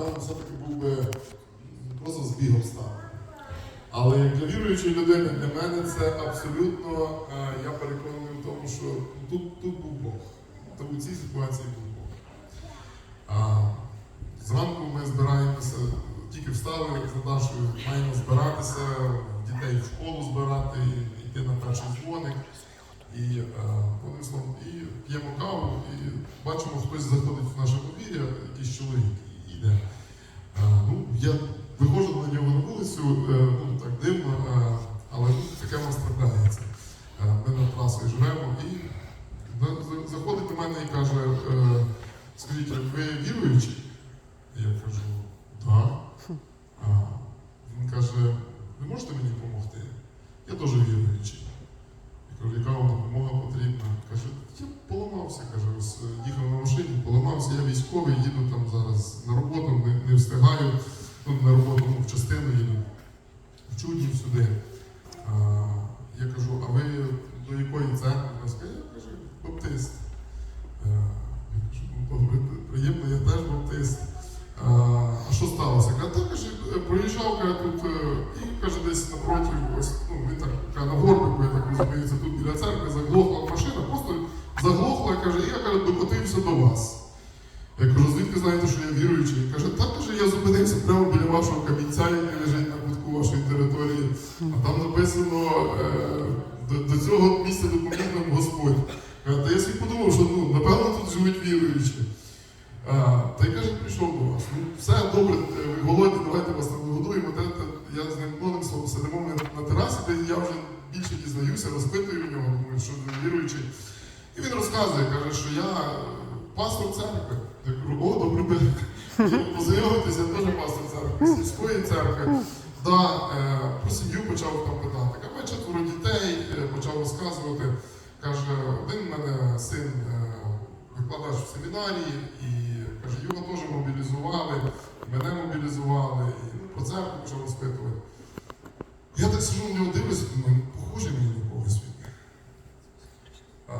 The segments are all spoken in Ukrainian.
напевно, все-таки був би просто збіг обставин. Але як для віруючої людини, для мене це абсолютно, е, я переконаний в тому, що тут, тут був Бог. То у цій ситуації був Бог. А, зранку ми збираємося, тільки встали з Наташою, маємо збиратися, дітей в школу збирати, йти на перший дзвоник. І, е, і п'ємо каву, і бачимо, хтось заходить в наше подвір'я, якийсь чоловік і йде. Е, ну, я виходжу на нього на вулицю, е, ну так дивно, але ну, таке в нас трапляється. Е, ми над трасою живемо і за- за- заходить до мене і каже, е, скажіть, ви віруючі? Я кажу, так. А, він каже, ви можете мені допомогти? Я теж віруючий. Я кажу, яка вам допомога потрібна? Каже, я поламався, каже, їхав на машині, поламався, я військовий, їду Ну, на роботу в частину їду. В чуднів сюди. А, я кажу, а ви до якої церкви? Вона скаже, я кажу, баптист. Я кажу, ну добре, приємно, я теж баптист. А, а що сталося? Каже, каже, проїжджав каже, тут е, і каже, десь напроти, ось, ну він так каже, на горбику, я так розумію, тут біля церкви заглохла машина, просто заглохла, каже, і я каже, докотився до вас. Я кажу, звідки знаєте, що я віруючий? Він каже, так каже, я зупинився прямо біля вашого камінця, який лежить на кутку вашої території. А там написано е, до, до цього місця допоміг нам Господь. Та я собі подумав, що ну, напевно тут живуть віруючі. Та й каже, прийшов до вас. Ну, все добре, е, ви голодні, давайте вас там нагодуємо. Я з ним одним словом сидимо на терасі, де я вже більше дізнаюся, розпитую в нього, думаю, що він віруючий. І він розказує, каже, що я пастор церкви. Я кажу, о, добре би познайомитися, я теж пастор церкви, сільської церкви. Да, е, про сім'ю почав там питати. Каже, четверо дітей, е, почав розказувати. Каже, один в мене син е, викладач в семінарії, і каже, його теж мобілізували, мене мобілізували, і ну, про церкву почав розпитувати. Я так сижу на нього дивлюся, думаю, «Ну, похожий мені на когось він. А,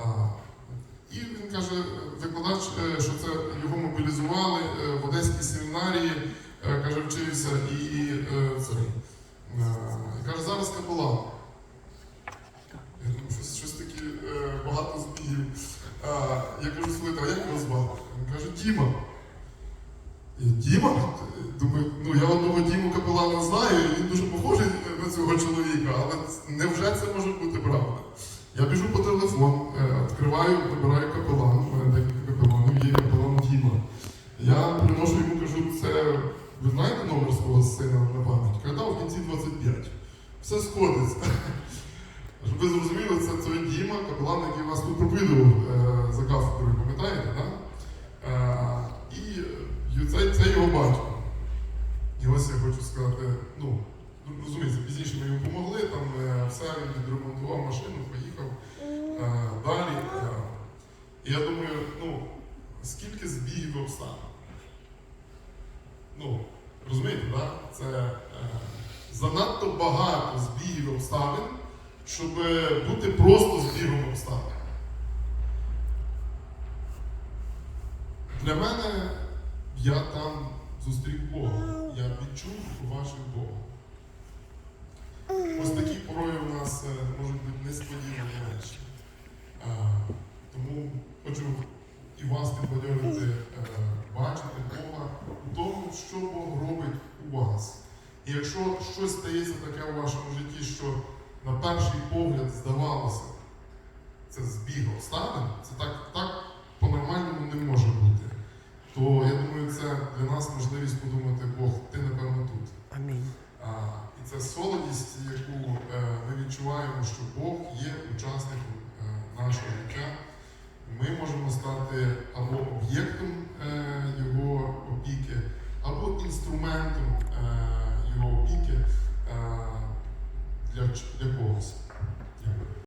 і він каже, викладач, е, що це його мобілізували е, в Одеській семінарії, е, каже, вчився і цей. е, каже, зараз капелан. Я думаю, щось, щось таке багато збігів. Я кажу, слухайте, а як його звати? Він каже, Діма. Діма? Думаю, ну я одного Діму капелана знаю, він дуже похожий на цього чоловіка, але невже це може бути правда? Я біжу по телефону, е, відкриваю, вибираю капелан, Я приношу йому кажу, це ви знаєте номер свого сина на пам'ять? Каже, «Да, в кінці 25. Все сходиться. Щоб ви зрозуміли, це той Діма, капелан, який вас тут проповідував е, за кафедрою, пам'ятаєте, так? Е, і це, це його батько. І ось я хочу сказати, ну, ну, розумієте, пізніше ми йому допомогли, там е, все, він відремонтував машину, поїхав е, далі. І я думаю, ну, скільки збігів обставин? Ну, розумієте, так? Це е, занадто багато збігів обставин, щоб бути просто збігом обставин. Для мене я там зустрів Бога. Я відчув, побачив Бога. Ось такі порої у нас е, можуть бути несподівані речі. Е, Тому хочу і вас підбадьорити, е, бачити Бога у тому, що Бог робить у вас. І якщо щось стається таке у вашому житті, що на перший погляд здавалося, це збіг обставин, це так, так по-нормальному не може бути. То я думаю, це для нас можливість подумати, Бог, ти напевно тут. Амінь. А, і це солодість, яку е, ми відчуваємо, що Бог є учасником е, нашого життя. Ми можемо стати або об'єктом